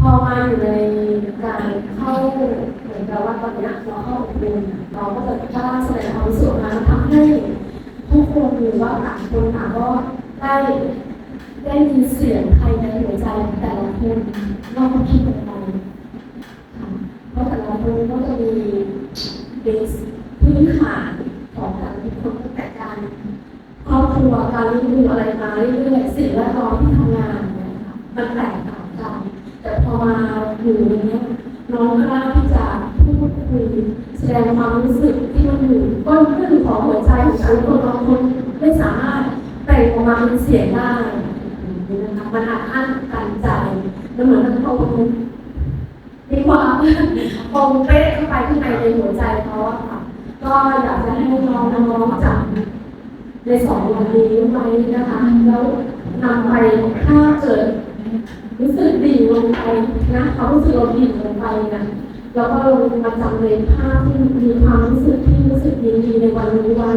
พอมาอยู่ในการเข้าเหมือนกับว่าตอนนี้เราเข้าอบรมเราก็จะกล้าแสดงความรู้สึกออกมาทำให้ทุกคนหรือว่าต่างคนต่างก็ได้ได้ยินเสียงภายในหัวใจแต่ละคนว่าเขาคิดอะไรค่ะเพราะแต่ละคนก็จะมีเบสพื้นฐานของแต่ละคนตั้งแต่การครอบครัวการเลี้ยงดูอะไรมาเรื่อยๆสิ่งแวดล้อมที่ทำงานเนี่ยค่ะมันแตกต่าง อมาอยู่ในนี้น้องกล้าที่จะพูดคุยแสดงความรู้สึกที่มันอยู่ก้นขึ้นของหัวใจของฉันคนบางคนไม่สามารถแปลงออกมาเป็นเสียงได้นะคะมันอัดอั้นตันใจมันเหมือนมันคงมีความคงเป๊ะเข้าไปข้างในในหัวใจเขาอะค่ะ ก็อยากจะให้น้องน้องๆจับในสองวันนี้ไว้นะคะ แล้วนำไปถ้าเกิด รู้สึกดีลงไปนะเขารู้สึกเราดีลงไปนะแล้วก็ลงมาจำในภาพที่มีความรู้สึกที่รู้สึกดีๆในวันนี้ไว้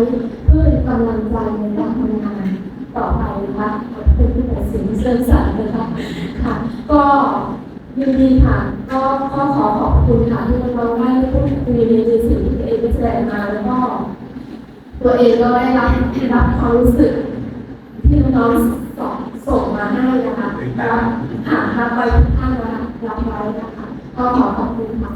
เพื่อเป็นกำลังใจในการทำงานต่อไปนะคะขอบคุณที่ตัดสินเชิญสารนะคะค่ะ ก็ยินดีค่ะ ก็ก็ขอขอบคุณค่ะที่น้องๆได้พูดคุยในสิ่งที่เองได้แสดงมาแล้วก็ตัวเองก็ได้รับรับความรู้สึกที่น้องๆส่งส่งมาให้นะคะ แล้วหารับไว้ทุกท่านรับไว้นะคะก็ขอขอบคุณค่ะ